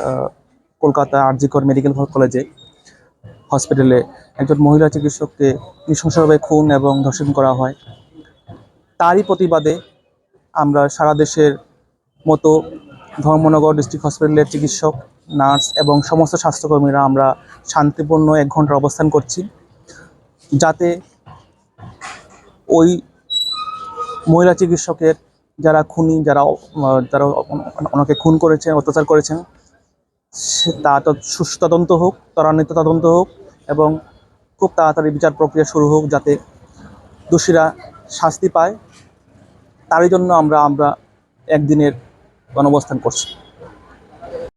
আহ, Kolkata RG Kar medical কলেজে হসপিটালে একজন মহিলা চিকিৎসককে নৃশংসভাবে খুন এবং ধর্ষণ করা হয়। তারই প্রতিবাদে আমরা সারা দেশের মতো ধর্মনগর ডিস্ট্রিক্ট হসপিটালের চিকিৎসক, নার্স এবং সমস্ত স্বাস্থ্যকর্মীরা আমরা শান্তিপূর্ণ এক ঘণ্টার অবস্থান করছি যাতে ওই মহিলা চিকিৎসকের যারা খুনি, যারা যারা ওনাকে খুন করেছেন, অত্যাচার করেছেন, সে তা তো- সুষ্ঠু তদন্ত হোক, ত্বরান্বিত তদন্ত হোক এবং খুব তাড়াতাড়ি বিচার প্রক্রিয়া শুরু হোক যাতে দোষীরা শাস্তি পায়। তারই জন্য আমরা আমরা একদিনের গণঅবস্থান করছি।